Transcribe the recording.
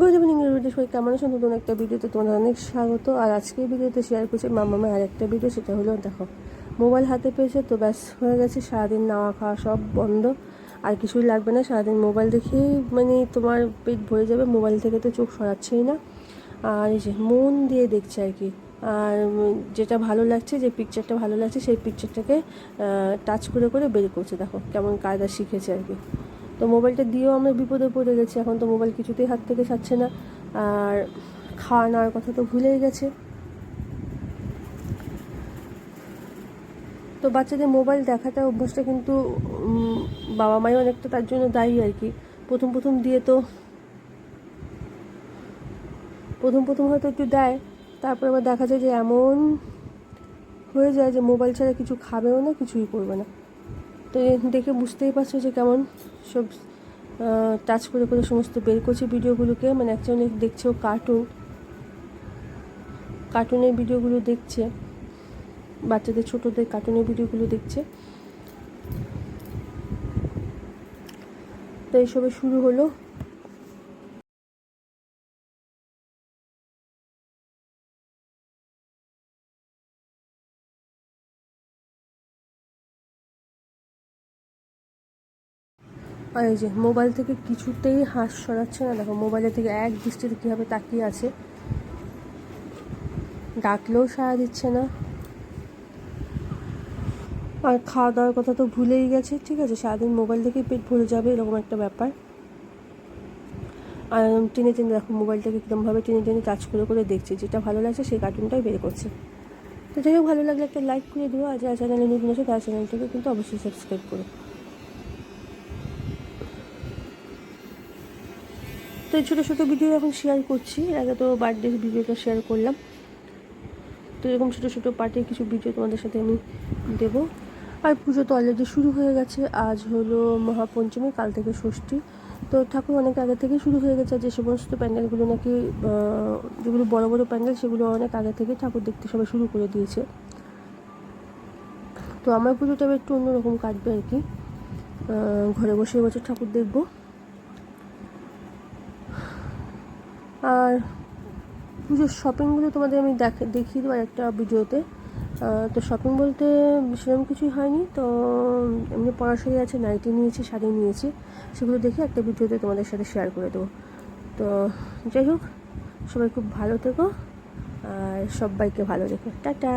Good evening everyday সবাই কেমন আছো নতুন একটা ভিডিওতে তোমাদের অনেক স্বাগত। আর আজকের ভিডিওতে শেয়ার করছি মামামের আরেকটা ভিডিও সেটা হলো, দেখো মোবাইল হাতে পেয়েছে তো ব্যাস, হয়ে গেছে। সারাদিন নাওয়া খাওয়া সব বন্ধ। আর কিছুই লাগবে না, সারাদিন মোবাইল দেখেই মানে তোমার পেট ভরে যাবে। মোবাইল থেকে তো চোখ সরাচ্ছেই না। আর এই যে মন দিয়ে দেখছে আর কি। আর যেটা ভালো লাগছে, যে পিকচারটা ভালো লাগছে, সেই পিকচারটাকে টাচ করে করে বের করছে। দেখো, কেমন কায়দা শিখেছে আর কি। তো মোবাইলটা দিয়েও আমরা বিপদে পড়ে গেছি। এখন তো মোবাইল কিছুতেই হাত থেকে ছাড়ছে না। আর খাওয়া নেওয়ার কথা তো ভুলেই গেছে। তো বাচ্চাদের মোবাইল দেখাটা অভ্যাসটা কিন্তু বাবা মাই অনেকটা তার জন্য দায়ী আর কি। প্রথম প্রথম দিয়ে তো, প্রথম প্রথম হয়তো একটু দেয়। তারপর আবার দেখা যায় যে এমন হয়ে যায় যে মোবাইল ছাড়া কিছু খাবেও না, কিছুই করবে না। তো দেখে বুঝতেই পারছ যে কেমন সব টাচ করে করে সমস্ত বের করছে ভিডিওগুলোকে। মানে অ্যাকচুয়ালি দেখছে ও কার্টুন কার্টুনের ভিডিওগুলো দেখছে। বাচ্চাদের, ছোটদের কার্টুনের ভিডিওগুলো দেখছে। তো এইসবে শুরু হলো। আর এই যে মোবাইল থেকে কিছুতেই হাস সরাচ্ছে না। দেখো, মোবাইলের থেকে এক দৃষ্টিতে কীভাবে তাকিয়ে আছে। ডাকলেও সাড়া দিচ্ছে না। আর খাওয়া দাওয়ার কথা তো ভুলেই গেছে। ঠিক আছে, সারাদিন মোবাইল দেখেই পেট ভরে যাবে, এরকম একটা ব্যাপার। আর টেনে টেনে দেখো মোবাইলটাকে কীরকমভাবে টেনে টেনে টাচ করে করে দেখছে। যেটা ভালো লাগছে, সেই কার্টুনটাই বের করছে। তো যাই হোক, ভালো লাগলে একটা লাইক করে দিও। আর যারা চ্যানেলে নতুন আছে, তার চ্যানেলটাকে কিন্তু অবশ্যই সাবস্ক্রাইব করো। তো এই ছোটো ছোটো ভিডিও এখন শেয়ার করছি। আগে তো বার্থডে ভিডিওটা শেয়ার করলাম। তো এরকম ছোটো ছোটো পার্টির কিছু ভিডিও তোমাদের সাথে আমি দেবো। আর পুজো তো অলরেডি শুরু হয়ে গেছে। আজ হলো মহাপঞ্চমী, কাল থেকে ষষ্ঠী। তো ঠাকুর অনেক আগে থেকে শুরু হয়ে গেছে। যে সমস্ত প্যান্ডেলগুলো নাকি যেগুলো বড় বড় প্যান্ডেল, সেগুলো অনেক আগে থেকে ঠাকুর দেখতে সবাই শুরু করে দিয়েছে। তো আমার পুজোটা একটু অন্যরকম কাটবে আর কি। ঘরে বসে এবছর ঠাকুর দেখব। আর পুজোর শপিংগুলো তোমাদের আমি দেখে, দেখিয়ে দেবো একটা ভিডিওতে। তো শপিং বলতে সেরকম কিছুই হয়নি। তো এমনি পড়াশাড়ি আছে নাইটি নিয়েছি, শাড়ি নিয়েছি। সেগুলো দেখে একটা ভিডিওতে তোমাদের সাথে শেয়ার করে দেবো। তো যাই হোক, সবাই খুব ভালো থেকো, আর সবাইকে ভালো রেখো। টাটা!